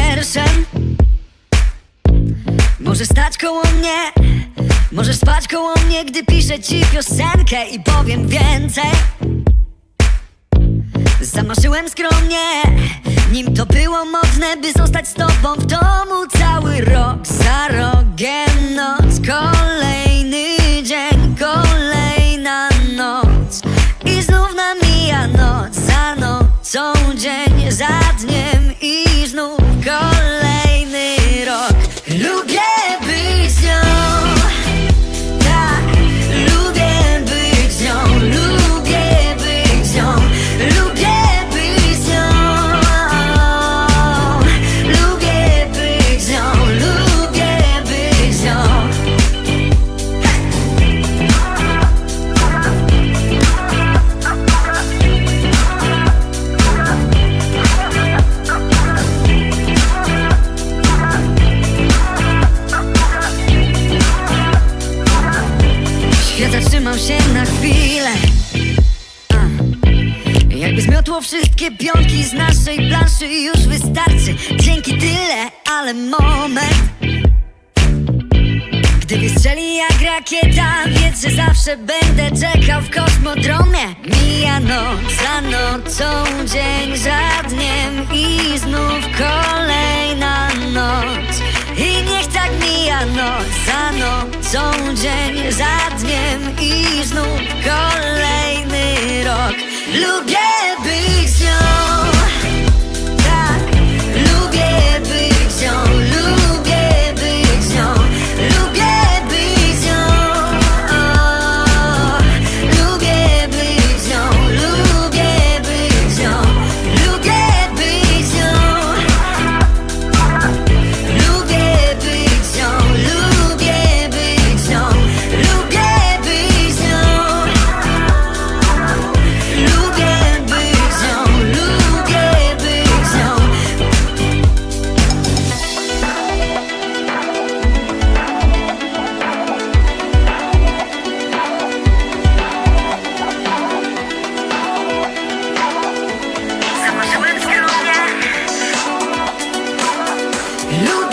wierszem Możesz stać koło mnie Możesz spać koło mnie, gdy piszę ci piosenkę I powiem więcej. Zamarzyłem skromnie Nim to było mocne, by zostać z tobą w domu Cały rok za rogiem. Noc Kolejny dzień, kolejna noc. I znów namija noc za nocą Dzień za dniem. Świat zatrzymał się na chwilę. A. Jakby zmiotło wszystkie pionki z naszej planszy Już wystarczy, dzięki tyle, ale moment. Gdy wystrzeli jak rakieta Wiedz, że zawsze będę czekał w kosmodromie. Mija noc za nocą, dzień za dniem I znów kolejna noc. I niech tak mija noc za nocą, dzień za dniem I znów kolejny rok. Lubię 루